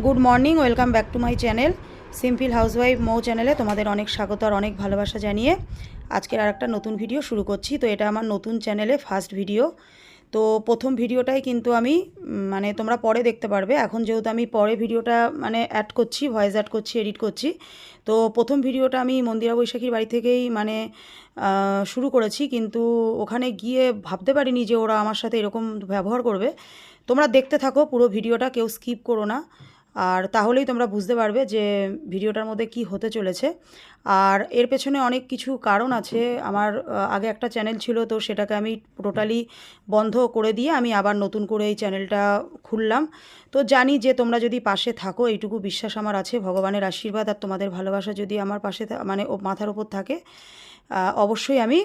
Good morning welcome back to my channel simple housewife Mou চ্যানেলে তোমাদের অনেক স্বাগত আর অনেক ভালোবাসা জানিয়ে আজকের আর একটা নতুন ভিডিও শুরু করছি। তো এটা আমার নতুন চ্যানেলে ফার্স্ট ভিডিও তো প্রথম ভিডিওটাই কিন্তু আমি মানে তোমরা পরে দেখতে পারবে। এখন যেহেতু আমি পরে ভিডিওটা মানে অ্যাড করছি ভয়েস অ্যাড করছি এডিট করছি, তো প্রথম ভিডিওটা আমি মন্দিরা বৈশাখীর বাড়ি থেকেই মানে শুরু করেছি। কিন্তু ওখানে গিয়ে ভাবতে পারিনি যে ওরা আমার সাথে এরকম ব্যবহার করবে। তোমরা দেখতে থাকো পুরো ভিডিওটা কেউ স্কিপ করো না। আর তাহলেই তোমরা বুঝতে পারবে যে ভিডিওটার মধ্যে কি হতে চলেছে। আর এর পেছনে অনেক কিছু কারণ আছে। আমার আগে একটা চ্যানেল ছিল, তো সেটাকে আমি টোটালি বন্ধ করে দিয়ে আমি আবার নতুন করে এই চ্যানেলটা খুললাম। তো জানি যে তোমরা যদি পাশে থাকো, এইটুকু বিশ্বাস আমার আছে, ভগবানের আশীর্বাদ আর তোমাদের ভালোবাসা যদি আমার পাশে মানে মাথার ওপর থাকে অবশ্যই আমি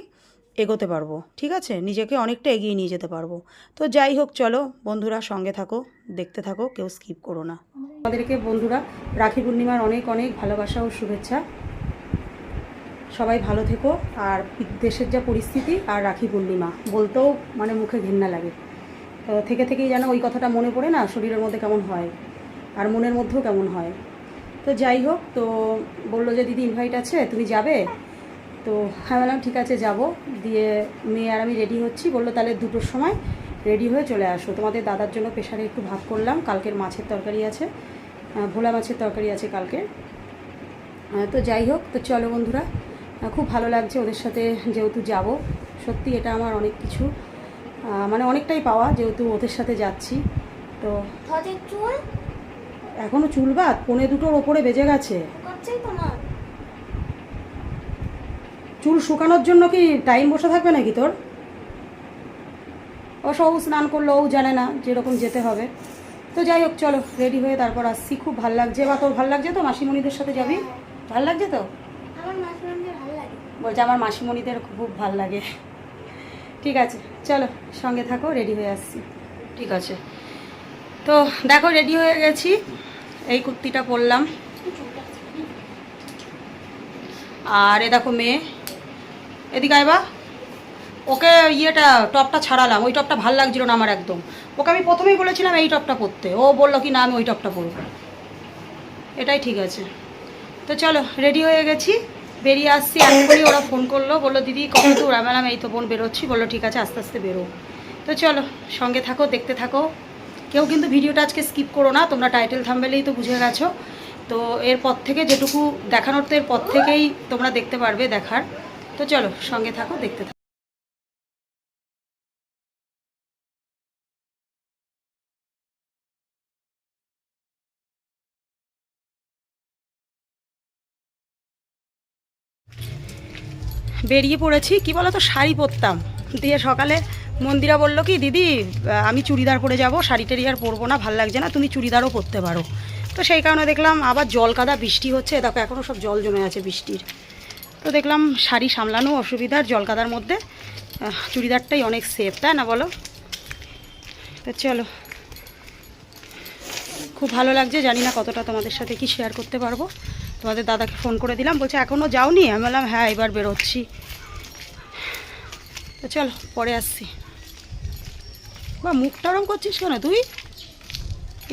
এগোতে পারব, ঠিক আছে? নিজেকে অনেকটা এগিয়ে নিয়ে যেতে পারব। তো যাই হোক, চলো বন্ধুরা সঙ্গে থাকো, দেখতে থাকো, কেউ স্কিপ করো না। আমাদেরকে বন্ধুরা, রাখি পূর্ণিমার অনেক অনেক ভালোবাসা ও শুভেচ্ছা। সবাই ভালো থেকো, আর দেশের যা পরিস্থিতি আর রাখি পূর্ণিমা, বলতেও মানে মুখে ঘেন্না লাগে। থেকে থেকেই যেন ওই কথাটা মনে পড়ে না, শরীরের মধ্যে কেমন হয়, আর মনের মধ্যেও কেমন হয়। তো যাই হোক, তো বলল যে, দিদি ইনভাইট আছে, তুমি যাবে? তো আমি বললাম ঠিক আছে যাব। দিয়ে মেয়ে আর আমি রেডি হচ্ছি। বলল তাহলে দুটোর সময় রেডি হয়ে চলে আসো। তোমাদের দাদার জন্য প্রেশারে একটু ভাত করলাম। কালকের মাছের তরকারি আছে ভোলা মাছের তরকারি আছে কালকে তো যাই হোক তো চলো বন্ধুরা খুব ভালো লাগছে ওদের সাথে যেহেতু যাব। সত্যি এটা আমার অনেক কিছু মানে অনেকটাই পাওয়া যেহেতু ওদের সাথে যাচ্ছি। তো এখনও চুল? বাদ? পনে দুটোর ওপরে বেজে গেছে। চুল শুকানোর জন্য কি টাইম বসে থাকবে নাকি তোর? ও সব স্নান করল ও জানে না যেরকম যেতে হবে। তো যাই হোক চলো রেডি হয়ে তারপর আসছি। খুব ভালো লাগছে। বা তোর ভালো লাগছে তো? মাসিমণিদের সাথে যাবি? ভালো লাগছে তো? বলছে আমার মাসিমণিদের খুব ভালো লাগে। ঠিক আছে চলো সঙ্গে থাকো রেডি হয়ে আসছি। ঠিক আছে। তো দেখো রেডি হয়ে গেছি। এই কুর্তিটা পরলাম। আর এ দেখো মেয়ে। এদিকে আইবা ওকে ইয়েটা, টপটা ছাড়ালাম, ওই টপটা ভালো লাগছিল না আমার একদম। ওকে আমি প্রথমেই বলেছিলাম এই টপটা পরতে। ও বলল কি, না, আমি ওই টপটা পরবো। এটাই ঠিক আছে। তো চলো রেডি হয়ে গেছি। বেরিয়ে আসছি এখনই ওরা ফোন করল। বলল, দিদি, কখন তো বললাম এই তো বোন, বেরোচ্ছি। বলল, ঠিক আছে, আস্তে আস্তে বেরো। তো চলো, সঙ্গে থাকো, দেখতে থাকো। কেউ কিন্তু ভিডিওটা আজকে স্কিপ করো না, তোমরা টাইটেল থাম্বেলেই তো বুঝে গেছো। তো এরপর থেকে যেটুকু দেখানোর তো এরপর থেকেই তোমরা দেখতে পারবে দেখার। তো চলো, সঙ্গে থাকো, দেখতে থাকো। বেরিয়ে পড়েছি, কি বলো তো শাড়ি পরতাম। দিয়ে সকালে মন্দিরা বলল কি, দিদি আমি চুড়িদার পরে যাব, শাড়ি টাড়ি আর পরবো না, ভালো লাগছে না, তুমি চুড়িদারও পরতে পারো। তো সেই কারণে দেখলাম আবার জল কাদা বৃষ্টি হচ্ছে, দেখো এখনও সব জল জমে আছে বৃষ্টির। তো দেখলাম শাড়ি সামলানো অসুবিধার জল কাদার মধ্যে চুড়িদারটাই অনেক সেফ তাই না বলো? তো চলো। খুব ভালো লাগছে জানি না কতটা তোমাদের সাথে কি শেয়ার করতে পারব। তোমাদের দাদাকে ফোন করে দিলাম বলছে এখনও যাওনি? আমি বললাম হ্যাঁ এবার বেরোচ্ছি। তো চলো পরে আসছি। বা মুখটা ওরম করছিস কেন তুই?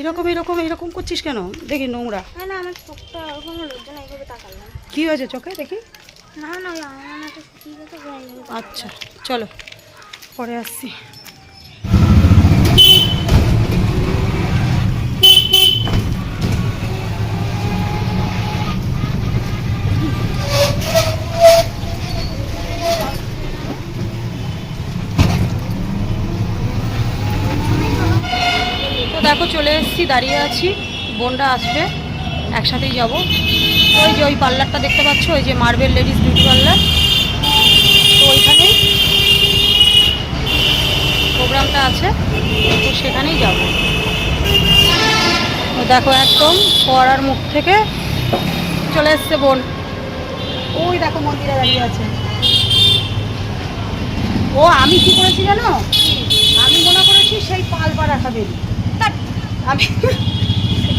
এরকম এরকম এরকম করছিস কেন? দেখি নোংরা। কী হয়েছে চোখে? দেখি। আচ্ছা চলো পরে আসছি। দেখো চলে এসেছি দাঁড়িয়ে আছি বোনরা আসবে একসাথেই যাব। ওই যে ওই পার্লারটা দেখতে পাচ্ছ, ওই যে মার্বেল লেডিস বিউটি পার্লার তো ওইখানেই প্রোগ্রামটা আছে, তো সেখানেই যাব। দেখো একদম পড়ার মুখ থেকে চলে এসছে বোন। ওই দেখো মন্দিরে দাঁড়িয়ে আছে। ও, আমি কি করেছি জানো? আমি মনে করেছি সেই পালপাড়া খাবে। আমি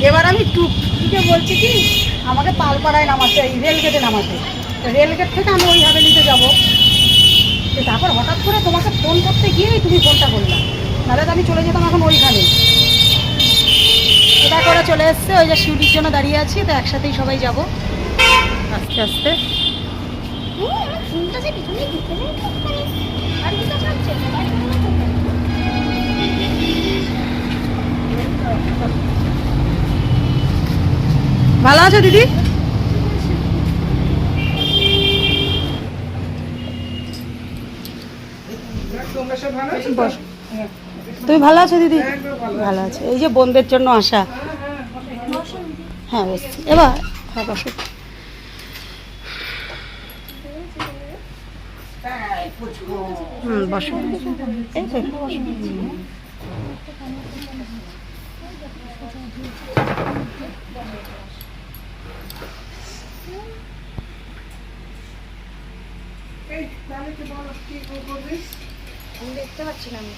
এবার আমি টুকটুকে বলছি কি আমাকে পালপাড়ায় নামাতে, এই রেলগেটে নামাতে। রেলগেট থেকে আমি ওই হাভেলিতে যাব। তারপর হঠাৎ করে তোমাকে ফোন করতে গিয়েই তুমি ফোনটা করলাম নাহলে তো আমি চলে যেতাম এখন ওইখানে। এটা করে চলে এসছে, ওই যে শিউটির জন্য দাঁড়িয়ে আছি, তো একসাথেই সবাই যাব। আস্তে আস্তে কিছু থাকছে না, বাড়ি কোনো ফোন নেই। ভালো আছো দিদি? তুমি ভালো আছো দিদি? ভালো আছো। এই যে বোনদের জন্য আসা। হ্যাঁ এবার হ্যাঁ বসো। হুম, বসো। এই তো একটু বসো। আমি দেখতে পাচ্ছি না আমি।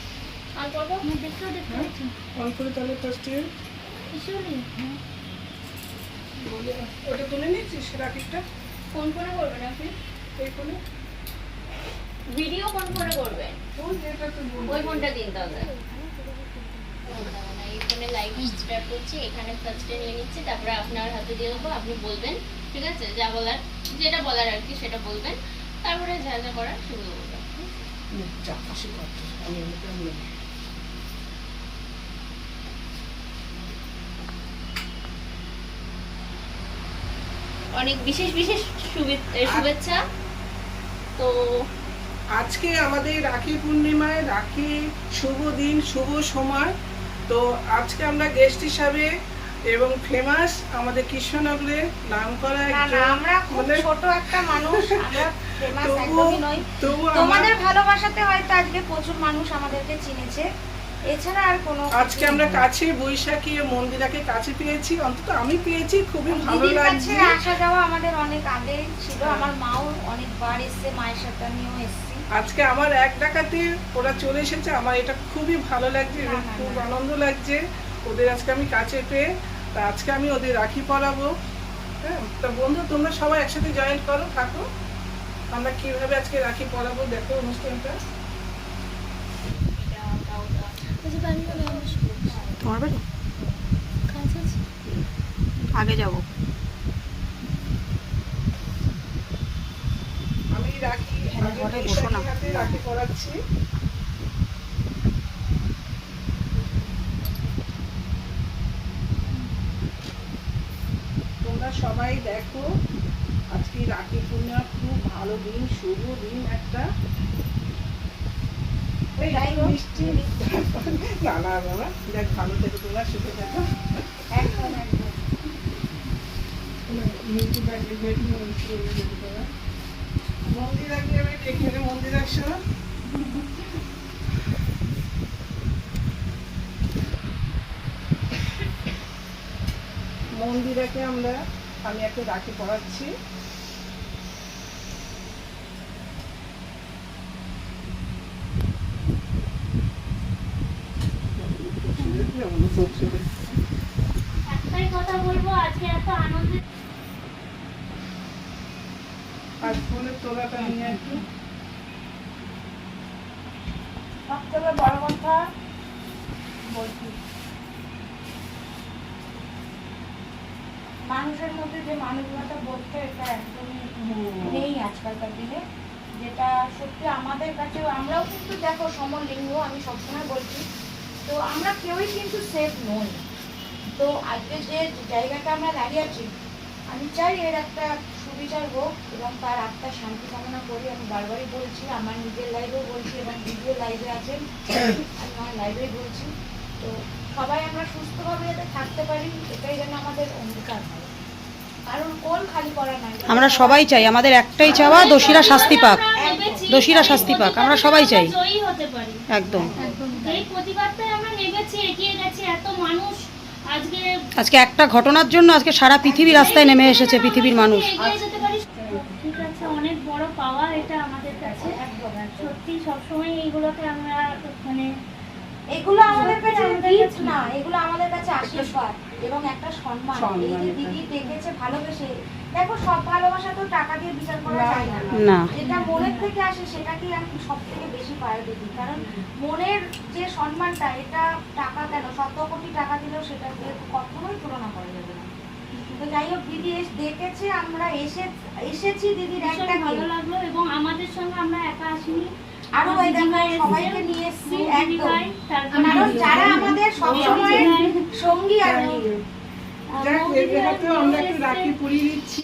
আর করব? আমি দেখতেও দেখতে পাচ্ছি না। কিছুও নেই। কোন ফোনে করবেন আপনি ভিডিও কোন ফোনে করবেন ওই ফোনটা দিন তাহলে এই ফোনে লাইভ স্টার্ট করছি এখানে ফার্স্টে নিয়ে নিচ্ছি তারপরে আপনার হাতে দিয়ে দেবো আপনি বলবেন ঠিক আছে? যা বলার যেটা বলার আর কি সেটা বলবেন। তারপরে যা যা করার সেগুলো বলবেন অনেক বিশেষ বিশেষ শুভে- শুভেচ্ছা। তো আজকে আমাদের রাখি পূর্ণিমায় রাখি শুভ দিন শুভ সময়। তো আজকে আমরা গেস্ট হিসাবে এবং ফেমাস আমাদের কৃষ্ণনগরে নাম করা আমরা খুব ছোট একটা মানুষ আমরা famous একদমই নই। তোমাদের ভালোবাসাতে হয়তো আজকে প্রচুর মানুষ আমাদেরকে চিনেছে। এছাড়া আর কোনো আজকে আমরা কাছে বৈশাখী ও মন্দিরাকে কাছে পেয়েছি অন্তত আমি পেয়েছি খুবই ভালো লাগছে। আসা যাওয়া আমাদের অনেক আগে ছিল আমার মাও অনেকবার এসছে মায়ের সাথে আমিও এসছি। আজকে আমার এক ডাকাতে ওরা চলে এসেছে আমার এটা খুবই ভালো লাগছে এবং খুব আনন্দ লাগছে। ওদের আজকে আমি কাছে পেয়ে তা আজকে আমি ওদের রাখি পরাবো। হ্যাঁ তা বন্ধু তোমরা সবাই একসাথে জয়েন করো থাকো। আমরা কীভাবে আজকে রাখি পরাবো দেখো অনুষ্ঠানটা। তোমার বাড়ি? আগে যাব। আমি রাখি। বৈশাখীর রাখি পরাচ্ছি। তোমরা সবাই দেখো আজকে রাখি পূর্ণিমা খুব ভালো দিন শুভ দিন একটা। এই যাই মিষ্টি না না বাবা দেখ ভালো থেকে তোমরা সুখে দেখো একদম একদম। মন্দির আগে আমি এখানে মন্দির আসো। মন্দিরাকে আমরা আমি একটা রাখি পড়াচ্ছি একটাই কথা বলব আজকে এত আনন্দের আর ফুলের তোলাটা নিয়ে একটু। সবথেকে বড় কথা বলছি। মানুষের মধ্যে যে মানবীয়তা বোধটা এটা একদমই নেই আজকালকার দিনে। যেটা সত্যি আমাদের কাছে আমরাও কিন্তু দেখো সমলিঙ্গ আমি সবসময় বলছি। তো আমরা কেউই কিন্তু সেফ নই। তো আজকে যে জায়গাটা আমরা দাঁড়িয়ে আছি আমি চাই এর একটা সুবিচার হোক এবং তার আত্মার শান্তি কামনা করি। আমি বারবারই বলছি আমার নিজের লাইভেও বলছি এবং ভিডিও লাইভে আছেন। আমি আমার লাইভে বলছি। সুস্থভাবে যাতে থাকতে পারি এটাই যেন আমাদের অঙ্গীকার হয়। কারণ কোল খালি করা নাই। আমরা সবাই চাই আমাদের একটাই চাওয়া দোষীরা শাস্তি পাক। দোষীরা শাস্তি পাক আমরা সবাই চাই। জয়ী হতে পারি একদম। এই প্রতিবাদটাই আমরা নেমেছি এগিয়ে গেছি এত মানুষ আজকে আজকে একটা ঘটনার জন্য আজকে সারা পৃথিবী রাস্তায় নেমে এসেছে পৃথিবীর মানুষ। এগিয়ে যেতে পারি। ঠিক আছে অনেক বড় পাওয়া এটা আমাদের কাছে। সত্যি সবসময় এইগুলোকে আমরা এগুলো আমাদের কাছে gift কাছে না এগুলো আমাদের কাছে আশীর্বাদ এবং একটা সম্মান। এই যে দিদি দেখেছে ভালোবেসে। দেখো সব ভালোবাসা তো টাকা দিয়ে বিচার করা যায় না। যেটা মনের থেকে আসে সেটাকেই আমি সব থেকে বেশি প্রায়োরিটি দিই। কারণ মনের যে সম্মানটা এটা টাকা কেন? শত কোটি টাকা দিলেও সেটা দিয়ে কখনোই তুলনা করা যাবে না। তো যাই হোক দিদি এস- দেখেছে আমরা এসে এসেছি দিদির একটা ভালো লাগল এবং আমাদের সঙ্গে আমরা একা আসিনি। আরও ওই দেখো সবাইকে নিয়ে এসেছি একদম। কারণ যারা আমাদের সবসময় সঙ্গী আর কি আমরা একটু রাখি দিচ্ছি।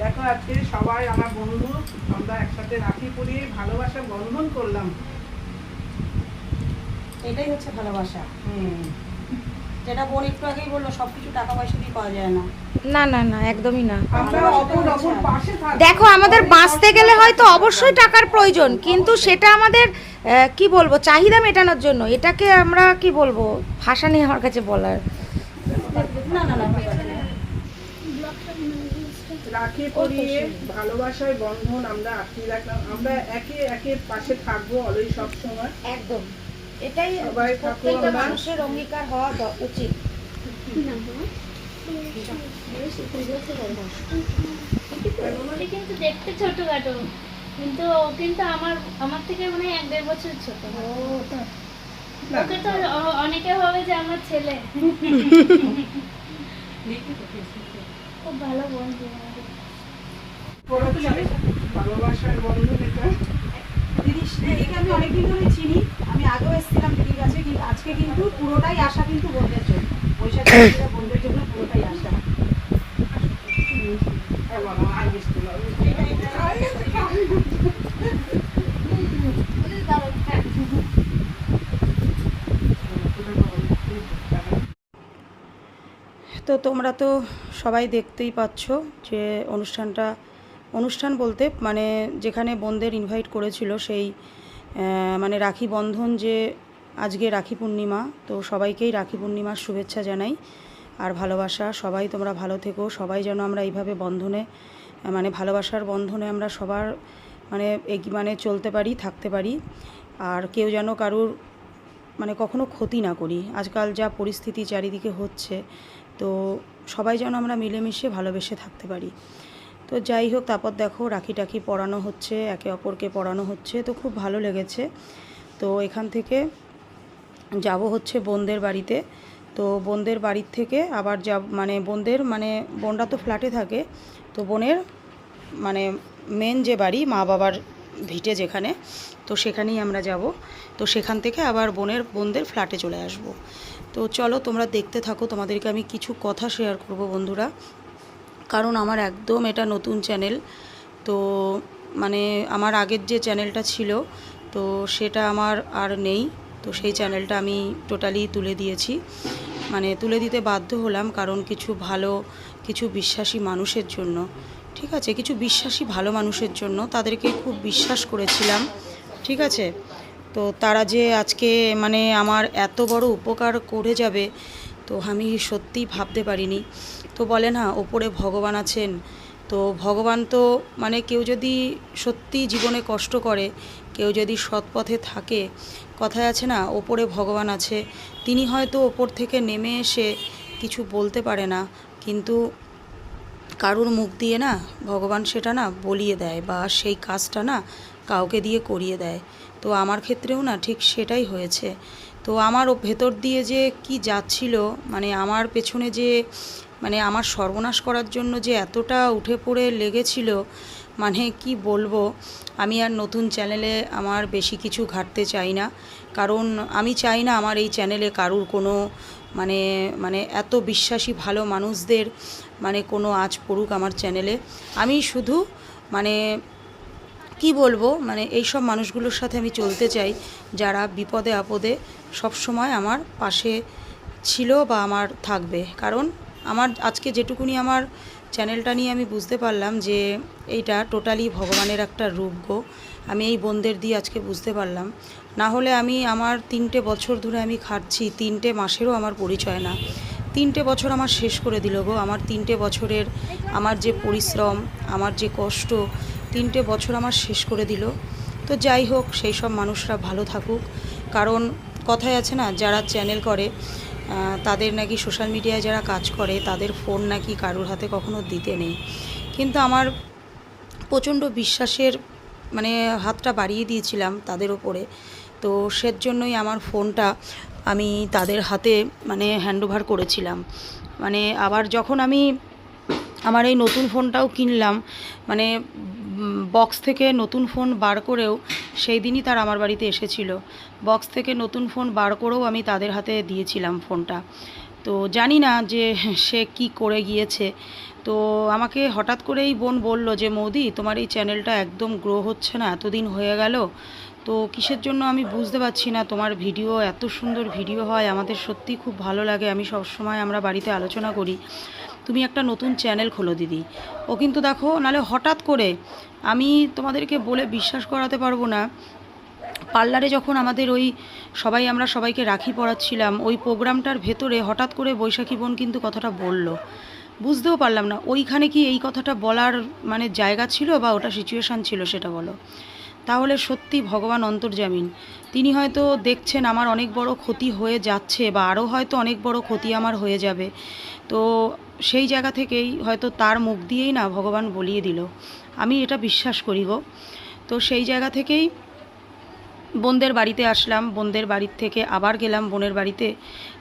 দেখো আজকে সবাই আমার বন্ধু আমরা একসাথে রাখি পরিয়ে ভালোবাসা বন্ধন করলাম। এটাই হচ্ছে ভালোবাসা। হুম। যেটা বোন একটু আগেই বলল সব কিছু টাকা পয়সা দিয়ে পাওয়া যায় না। না না না একদমই না। দেখো আমাদের বাঁচতে গেলে হয়তো অবশ্যই টাকার প্রয়োজন কিন্তু সেটা আমাদের কি বলব চাহিদা মেটানোর জন্য। এটাকে আমরা কি বলব ভাষা নেই আমার কাছে বলার। না না না রাখি পরিয়ে ভালোবাসার বন্ধন আমরা আটকিয়ে রাখলাম। আমরা একে একে পাশে থাকব অলই সব সময় একদম। এটাই প্রত্যেকটা মানুষের অঙ্গীকার হওয়া উচিত। কিন্তু দেখতে ছোটখাটো কিন্তু ও কিন্তু আমার আমার থেকে মনে হয় এক দেড় বছর ছোট। ওকে তো অনেকে ভাবে যে আমার ছেলে। খুব ভালো বন্ধু ভালোবাসার বন্ধন এটা একে আমি অনেকদিন ধরে চিনি। আমি আগেও এসেছিলাম দিদির কাছে, কিন্তু আজকে কিন্তু পুরোটাই আসা কিন্তু বোনদের জন্য বৈশাখ বোনদের জন্য পুরোটাই আসা। তো তোমরা তো সবাই দেখতেই পাচ্ছ যে অনুষ্ঠানটা, অনুষ্ঠান বলতে মানে যেখানে বোনদের ইনভাইট করেছিল সেই মানে রাখি বন্ধন যে আজকে রাখি পূর্ণিমা, তো সবাইকেই রাখি পূর্ণিমার শুভেচ্ছা জানাই আর ভালোবাসা। সবাই তোমরা ভালো থেকো, সবাই যেন আমরা এইভাবে বন্ধনে মানে ভালোবাসার বন্ধনে আমরা সবার মানে মানে চলতে পারি, থাকতে পারি। আর কেউ যেন কারুর মানে কখনো ক্ষতি না করি। আজকাল যা পরিস্থিতি চারিদিকে হচ্ছে, তো সবাই যেন আমরা মিলেমিশে ভালোবেসে থাকতে পারি। তো যাই হোক, তারপর দেখো রাখি টাখি পড়ানো হচ্ছে, একে অপরকে পড়ানো হচ্ছে, তো খুব ভালো লেগেছে। তো এখান থেকে যাব হচ্ছে বোনদের বাড়িতে। তো বোনদের বাড়ির থেকে আবার যাব মানে বোনদের মানে বোনরা তো ফ্ল্যাটে থাকে, তো বোনের মানে মেন যে বাড়ি, মা বাবার ভিটে যেখানে, তো সেখানেই আমরা যাব। তো সেখান থেকে আবার বোনের, বোনদের ফ্ল্যাটে চলে আসব। তো চলো তোমরা দেখতে থাকো, তোমাদেরকে আমি কিছু কথা শেয়ার করব বন্ধুরা। কারণ আমার একদম এটা নতুন চ্যানেল। তো মানে আমার আগের যে চ্যানেলটা ছিল, তো সেটা আমার আর নেই। তো সেই চ্যানেলটা আমি টোটালি তুলে দিয়েছি। মানে তুলে দিতে বাধ্য হলাম কারণ কিছু ভালো, কিছু বিশ্বাসী মানুষের জন্য। ঠিক আছে? কিছু বিশ্বাসী ভালো মানুষের জন্য তাদেরকে খুব বিশ্বাস করেছিলাম। ঠিক আছে? তো তারা যে আজকে মানে আমার এত বড় উপকার করে যাবে তো আমি সত্যিই ভাবতে পারিনি। তো বলে, না, ওপরে ভগবান আছেন। তো ভগবান তো মানে কেউ যদি সত্যি জীবনে কষ্ট করে, কেউ যদি সৎ পথে থাকে, কথায় আছে না, ওপরে ভগবান আছে। তিনি হয়তো ওপর থেকে নেমে এসে কিছু বলতে পারে না, কিন্তু কারুর মুখ দিয়ে না, ভগবান সেটা না বলিয়ে দেয় বা সেই কাজটা না কাউকে দিয়ে করিয়ে দেয়। তো আমার ক্ষেত্রেও না ঠিক সেটাই হয়েছে। তো আমার ভেতর দিয়ে যে কি যাচ্ছিল মানে আমার পেছনে যে মানে আমার সর্বনাশ করার জন্য যে এতটা উঠে পড়ে লেগেছিল মানে কি বলব? আমি আর নতুন চ্যানেলে আমার বেশি কিছু ঘাটতে চাই না। কারণ আমি চাই না আমার এই চ্যানেলে কারুর কোনো মানে মানে এত বিশ্বাসী ভালো মানুষদের মানে কোনো আজ পড়ুক আমার চ্যানেলে। আমি শুধু মানে কি বলব? মানে এই সব মানুষগুলোর সাথে আমি চলতে চাই, যারা বিপদে আপদে সব সময় আমার পাশে ছিল বা আমার থাকবে। কারণ আমার আজকে যেটুকুনি আমার চ্যানেলটা নিয়ে আমি বুঝতে পারলাম যে এইটা টোটালি ভগবানের একটা রূপ গো। আমি এই বোনদের দিয়ে আজকে বুঝতে পারলাম। না হলে আমি আমার তিনটে বছর ধরে আমি খাটছি, তিনটে মাসেরও আমার পরিচয় না। তিনটে বছর আমার শেষ করে দিল গো। আমার তিনটে বছরের আমার যে পরিশ্রম, আমার যে কষ্ট, তিনটে বছর আমার শেষ করে দিল। তো যাই হোক, সেই সব মানুষরা ভালো থাকুক। কারণ কথায় আছে না, যারা চ্যানেল করে তাদের নাকি সোশ্যাল মিডিয়ায় যারা কাজ করে, তাদের ফোন নাকি কারোর হাতে কখনো দিতে নেই। কিন্তু আমার প্রচণ্ড বিশ্বাসের মানে হাতটা বাড়িয়ে দিয়েছিলাম তাদের ওপরে। তো সের জন্যই আমার ফোনটা আমি তাদের হাতে মানে হ্যান্ডওভার করেছিলাম। মানে আবার যখন আমি আমার এই নতুন ফোনটাও কিনলাম মানে বক্স থেকে নতুন ফোন বার করেও সেই দিনই তার আমার বাড়িতে এসেছিল। বক্স থেকে নতুন ফোন বার করেও আমি তাদের হাতে দিয়েছিলাম ফোনটা তো জানি না যে সে কি করে গিয়েছে। তো আমাকে হঠাৎ করেই বোন বলল যে, মৌদি, তোমার এই চ্যানেলটা একদম গ্রো হচ্ছে না, এতদিন হয়ে গেল। তো কিসের জন্য আমি বুঝতে পারছি না, তোমার ভিডিও এত সুন্দর ভিডিও হয়, আমাদের সত্যি খুব ভালো লাগে। আমি সবসময় আমরা বাড়িতে আলোচনা করি। তুমি একটা নতুন চ্যানেল খোলো দিদি। ও কিন্তু দেখো, নালে হঠাৎ করে আমি তোমাদেরকে বলে বিশ্বাস করাতে পারব না। পার্লারে যখন আমাদের ওই সবাই আমরা সবাইকে রাখি পড়াচ্ছিলাম ওই প্রোগ্রামটার ভেতরে হঠাৎ করে বৈশাখী বোন কিন্তু কথাটা বলল। বুঝতেও পারলাম না, ওইখানে কি এই কথাটা বলার মানে জায়গা ছিল বা ওটা সিচুয়েশান ছিল সেটা বলো। তাহলে সত্যি ভগবান অন্তর্জামিন, তিনি হয়তো দেখছেন আমার অনেক বড় ক্ষতি হয়ে যাচ্ছে বা আরও হয়তো অনেক বড় ক্ষতি আমার হয়ে যাবে। তো সেই জায়গা থেকেই হয়তো তার মুখ দিয়েই না ভগবান বলিয়ে দিল। আমি এটা বিশ্বাস করি গো। তো সেই জায়গা থেকেই বোনদের বাড়িতে আসলাম। বোনদের বাড়ির থেকে আবার গেলাম বোনের বাড়িতে।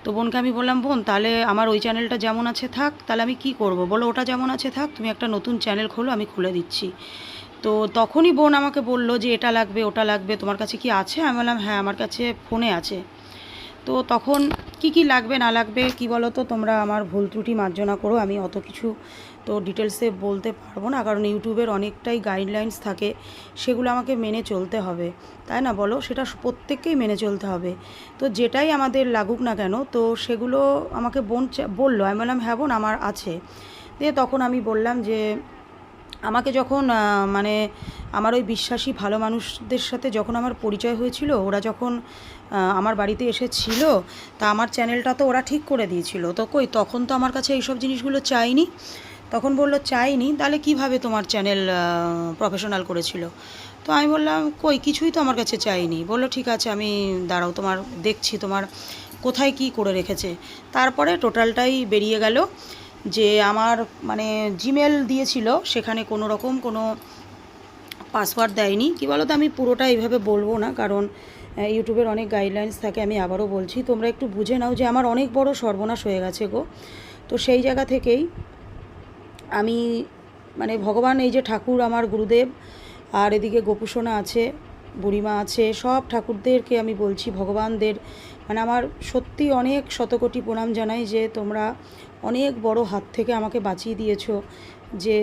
তো বোনকে আমি বললাম, বোন, তাহলে আমার ওই চ্যানেলটা যেমন আছে থাক, তাহলে আমি কি করব? বলো ওটা যেমন আছে থাক, তুমি একটা নতুন চ্যানেল খোলো, আমি খুলে দিচ্ছি। তো তখনই বোন আমাকে বলল যে, এটা লাগবে, ওটা লাগবে, তোমার কাছে কি আছে? আমি বললাম হ্যাঁ আমার কাছে ফোনে আছে। তো তখন কি কি লাগবে, না লাগবে, কি বলো তো তোমরা আমার ভুল ত্রুটি মার্জনা করো, আমি অত কিছু তো ডিটেলসে বলতে পারব না, কারণ ইউটিউবের অনেকটাই গাইডলাইন্স থাকে, সেগুলো আমাকে মেনে চলতে হবে, তাই না বলো? সেটা প্রত্যেককেই মেনে চলতে হবে। তো যেটাই আমাদের লাগুক না কেন, তো সেগুলো আমাকে বোন বলল, আমি বললাম হ্যাঁ বোন, আমার আছে। দিয়ে তখন আমি বললাম যে আমাকে যখন মানে আমার ওই বিশ্বাসী ভালো মানুষদের সাথে যখন আমার পরিচয় হয়েছিল, ওরা যখন আমার বাড়িতে এসেছিল, তা আমার চ্যানেলটা তো ওরা ঠিক করে দিয়েছিল। তো কই, তখন তো আমার কাছে এইসব জিনিসগুলো চাইনি। তখন বলল, চাইনি? তাহলে কীভাবে তোমার চ্যানেল প্রফেশনাল করেছিল? তো আমি বললাম, কই, কিছুই তো আমার কাছে চাইনি। বলল, ঠিক আছে, আমি দাঁড়াও, তোমার দেখছি তোমার কোথায় কি করে রেখেছে। তারপরে টোটালটাই বেরিয়ে গেল। যে আমার মানে জিমেল দিয়েছিল, সেখানে কোনো রকম কোনো পাসওয়ার্ড দেয়নি। কি বলো তো আমি পুরোটা এইভাবে বলব না, কারণ ইউটিউবের অনেক গাইডলাইন্স থাকে, আমি আবারও বলছি। তোমরা একটু বুঝে নাও যে আমার অনেক বড় সর্বনাশ হয়ে গেছে গো। তো সেই জায়গা থেকেই আমি মানে ভগবান, এই যে ঠাকুর, আমার গুরুদেব, আর এদিকে গোপুসোনা আছে বুড়িমা আছে, সব ঠাকুরদেরকে আমি বলছি, ভগবানদের। মানে আমার সত্যি অনেক শতকোটি প্রণাম জানাই যে তোমরা অনেক বড় হাত থেকে আমাকে বাঁচিয়ে দিয়েছ, যে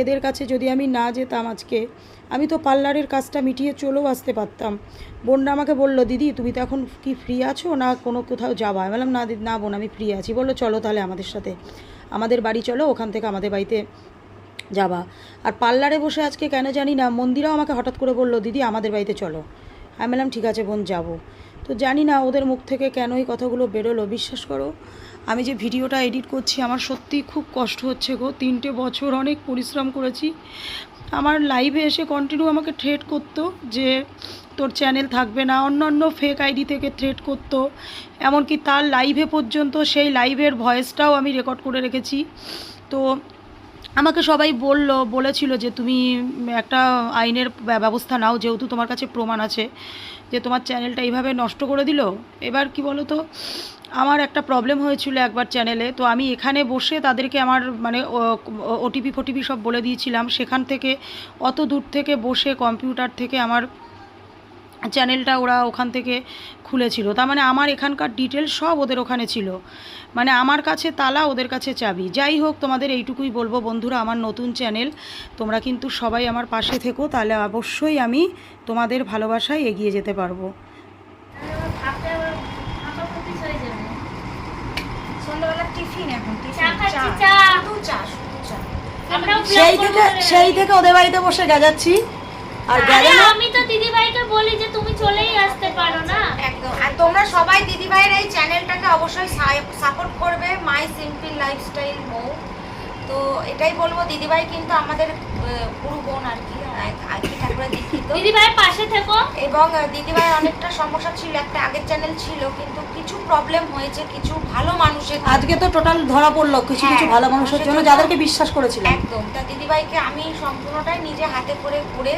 এদের কাছে যদি আমি না যেতাম আজকে, আমি তো পার্লারের কাজটা মিটিয়ে চলেও আসতে পারতাম। বোনরা আমাকে বলল, দিদি, তুমি তো এখন কি ফ্রি আছো না কোনো কোথাও যাবা? বললাম, না দিদি না বোন, আমি ফ্রি আছি। বলল, চলো তাহলে আমাদের সাথে, আমাদের বাড়ি চলো, ওখান থেকে আমাদের বাড়িতে যাবা। আর পার্লারে বসে আজকে কেন জানি না, মন্দিরাও আমাকে হঠাৎ করে বলল, দিদি, আমাদের বাড়িতে চলো। আমি বললাম, ঠিক আছে বোন, যাব। তো জানি না ওদের মুখ থেকে কেন এই কথাগুলো বেরোলো। বিশ্বাস করো, আমি যে ভিডিওটা এডিট করছি, আমার সত্যি খুব কষ্ট হচ্ছে গো। তিনটে বছর অনেক পরিশ্রম করেছি। আমার লাইভে এসে কন্টিনিউ আমাকে থ্রেট করতো যে, তোর চ্যানেল থাকবে না। অন্য অন্য ফেক আইডি থেকে থ্রেট করতো। এমনকি তার লাইভে পর্যন্ত সেই লাইভের ভয়েসটাও আমি রেকর্ড করে রেখেছি। তো আমাকে সবাই বলল, বলেছিল যে তুমি একটা আইনের ব্যবস্থা নাও, যেহেতু তোমার কাছে প্রমাণ আছে, যে তোমার চ্যানেলটা এইভাবে নষ্ট করে দিল। এবার কি বলো তো আমার একটা প্রবলেম হয়েছিল একবার চ্যানেলে, তো আমি এখানে বসে তাদেরকে আমার মানে ওটিপি, ফটিপি সব বলে দিয়েছিলাম। সেখান থেকে অত দূর থেকে বসে কম্পিউটার থেকে আমার চ্যানেলটা ওরা ওখান থেকে খুলেছিল। তার মানে আমার এখানকার ডিটেলস সব ওদের ওখানে ছিল। মানে আমার কাছে তালা ওদের কাছে চাবি। যাই হোক তোমাদের এইটুকুই বলব বন্ধুরা আমার নতুন চ্যানেল তোমরা কিন্তু সবাই আমার পাশে থেকো তাহলে অবশ্যই আমি তোমাদের ভালোবাসায় এগিয়ে যেতে পারব। সেই থেকে সেই থেকে ওদের বাড়িতে বসে গেজাচ্ছি। আর আরে আমি তো দিদিভাইকে বলি যে তুমি চলেই আসতে পারো না। একদম। আর তোমরা সবাই দিদিভাইয়ের এই চ্যানেলটাকে অবশ্যই সাপোর্ট করবে মাই সিম্পল লাইফস্টাইল মৌ তো এটাই বলব দিদিভাই কিন্তু আমাদের আহ, বোন আর কি আইকি ঠাকুরের দীক্ষিত। দিদিভাইয়ের পাশে থেকো। এবং আহ, দিদিভাইয়ের অনেকটা সমস্যা ছিল একটা আগের চ্যানেল ছিল কিন্তু কিছু প্রবলেম হয়েছে কিছু ভালো মানুষের আজকে তো টোটাল ধরা পড়ল কিছু কিছু হ্যাঁ, ভালো মানুষের জন্য- যাদেরকে বিশ্বাস করেছিলাম। একদম। তা দিদিভাইকে আমি সম্পূর্ণটাই নিজে হাতে করে করে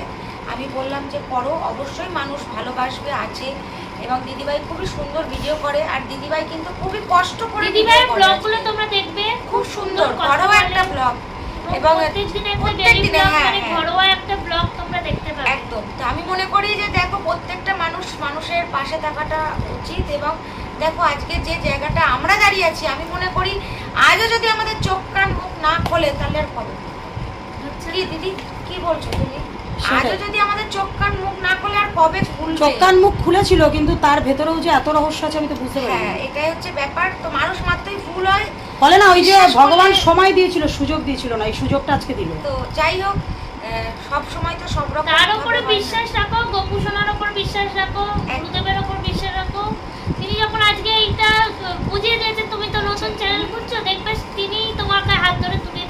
আমি বললাম যে করো অবশ্যই মানুষ ভালোবাসবে আছে। এবং দিদিভাই খুবই সুন্দর ভিডিও করে আর দিদিভাই কিন্তু খুবই কষ্ট করে দিদিভাইয়ের ব্লগগুলো তোমরা দেখবে খুব সুন্দর ঘরোয়া একটা ব্লগ এবং প্রত্যেকদিন একটা ডেইলি ব্লগ হ্যাঁ, মানে হ্যাঁ। ঘরোয়া একটা ব্লগ তোমরা দেখতে পাবে। একদম। তো আমি মনে করি যে দেখো প্রত্যেকটা মানুষ মানুষের পাশে থাকাটা উচিত এবং দেখো আজকে যে জায়গাটা আমরা দাঁড়িয়ে আছি আমি মনে করি আজও যদি আমাদের চোখ কান মুখ না খোলে তাহলে আর কবে? আচ্ছা। কি দিদি? কি বলছো তুমি। আজও যদি আমাদের চোখ কান মুখ না খোলে আর কবে খুলবে? চোখ কান মুখ খুলেছিল কিন্তু তার ভেতরেও যে এত রহস্য আছে আমি তো বুঝতে হ্যাঁ এটাই হচ্ছে ব্যাপার। তো মানুষ মাত্রই ভুল হয়। বলে না ওই যে ভগবান সময় দিয়েছিল সুযোগ দিয়েছিল না এই সুযোগটা আজকে দিল। তো যাই হোক সব সময় তো সব রকম তার উপরে বিশ্বাস রাখো গোপুসোনার উপর বিশ্বাস রাখো গুরুদেবের উপর বিশ্বাস রাখো। তিনি যখন আজকে এইটা বুঝিয়ে দিয়েছে তুমি তো নতুন চ্যানেল খুঁজছো দেখবে তিনি তোমাকে হাত ধরে তুলে